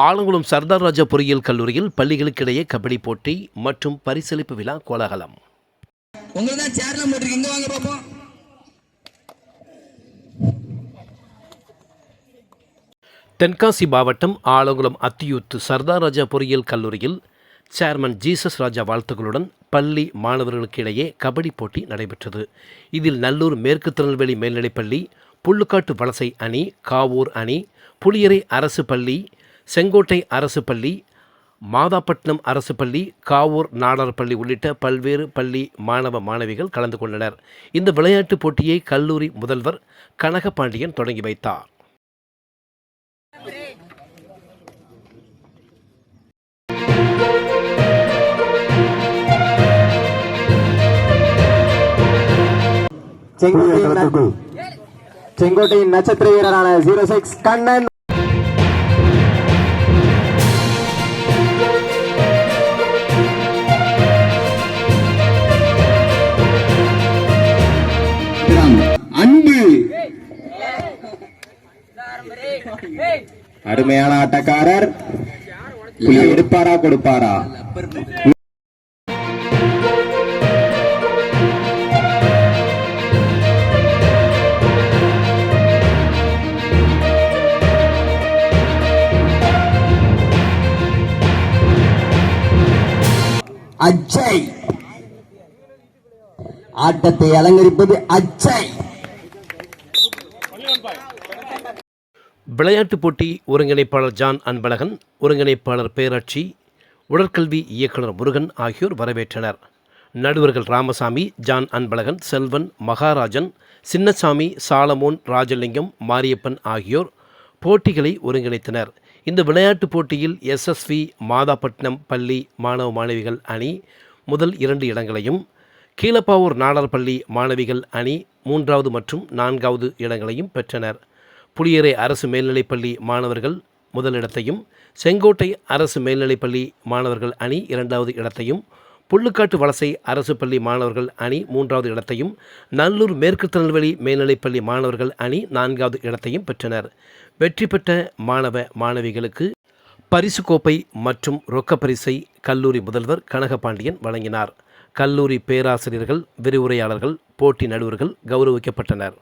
ஆலங்குளம் சர்தார் ராஜா பொறியியல் கல்லூரியில் பள்ளிகளுக்கிடையே கபடி போட்டி மற்றும் பரிசளிப்பு விழா கோலாகலம். தென்காசி மாவட்டம் ஆலங்குளம் அத்தியூத்து சர்தார் ராஜா பொறியியல் கல்லூரியில் சேர்மன் ஜீசஸ் ராஜா வாழ்த்துக்களுடன் பள்ளி மாணவர்களுக்கு இடையே கபடி போட்டி நடைபெற்றது. இதில் நல்லூர் மேற்கு திருநெல்வேலி மேல்நிலைப்பள்ளி புல்லுக்காட்டு வலசை அணி காவூர் அணி புளியரை அரசு பள்ளி செங்கோட்டை அரசு பள்ளி மாதாப்பட்டினம் அரசு பள்ளி காவூர் நாடார் பள்ளி உள்ளிட்ட பல்வேறு பள்ளி மாணவ மாணவிகள் கலந்து கொண்டனர். இந்த விளையாட்டுப் போட்டியை கல்லூரி முதல்வர் கனகபாண்டியன் தொடங்கி வைத்தார். செங்கோட்டையின் நட்சத்திர வீரரான ஜீரோ சிக்ஸ் கண்ணன். அன்பு. அருமையான ஆட்டக்காரர். எடுப்பாரா கொடுப்பாரா? அஜய் ஆட்டத்தை அலங்கரிப்பது அஜய் விளையாட்டுப் போட்டி ஒருங்கிணைப்பாளர் ஜான் அன்பழகன் ஒருங்கிணைப்பாளர் பேராட்சி உடற்கல்வி இயக்குனர் முருகன் ஆகியோர் வரவேற்றனர். நடுவர்கள் ராமசாமி ஜான் அன்பழகன் செல்வன் மகாராஜன் சின்னசாமி சாலமோன் ராஜலிங்கம் மாரியப்பன் ஆகியோர் போட்டிகளை ஒருங்கிணைத்தனர். இந்த விளையாட்டுப் போட்டியில் எஸ்எஸ்வி மாதாப்பட்டினம் பள்ளி மாணவ மாணவிகள் அணி முதல் இரண்டு இடங்களையும் கீழப்பாவூர் நாடார் பள்ளி மாணவிகள் அணி மூன்றாவது மற்றும் நான்காவது இடங்களையும் பெற்றனர். புளியரை அரசு மேல்நிலைப்பள்ளி மாணவர்கள் முதலிடத்தையும் செங்கோட்டை அரசு மேல்நிலைப்பள்ளி மாணவர்கள் அணி இரண்டாவது இடத்தையும் புல்லுக்காட்டு வலசை அரசு பள்ளி மாணவர்கள் அணி மூன்றாவது இடத்தையும் நல்லூர் மேற்கு திருநெல்வேலி மேல்நிலைப்பள்ளி மாணவர்கள் அணி நான்காவது இடத்தையும் பெற்றனர். வெற்றி பெற்ற மாணவ மாணவிகளுக்கு பரிசு கோப்பை மற்றும் ரொக்கப்பரிசை கல்லூரி முதல்வர் கனகபாண்டியன் வழங்கினார். கல்லூரி பேராசிரியர்கள் விரிவுரையாளர்கள் போட்டி நடுவர்கள் கௌரவிக்கப்பட்டனர்.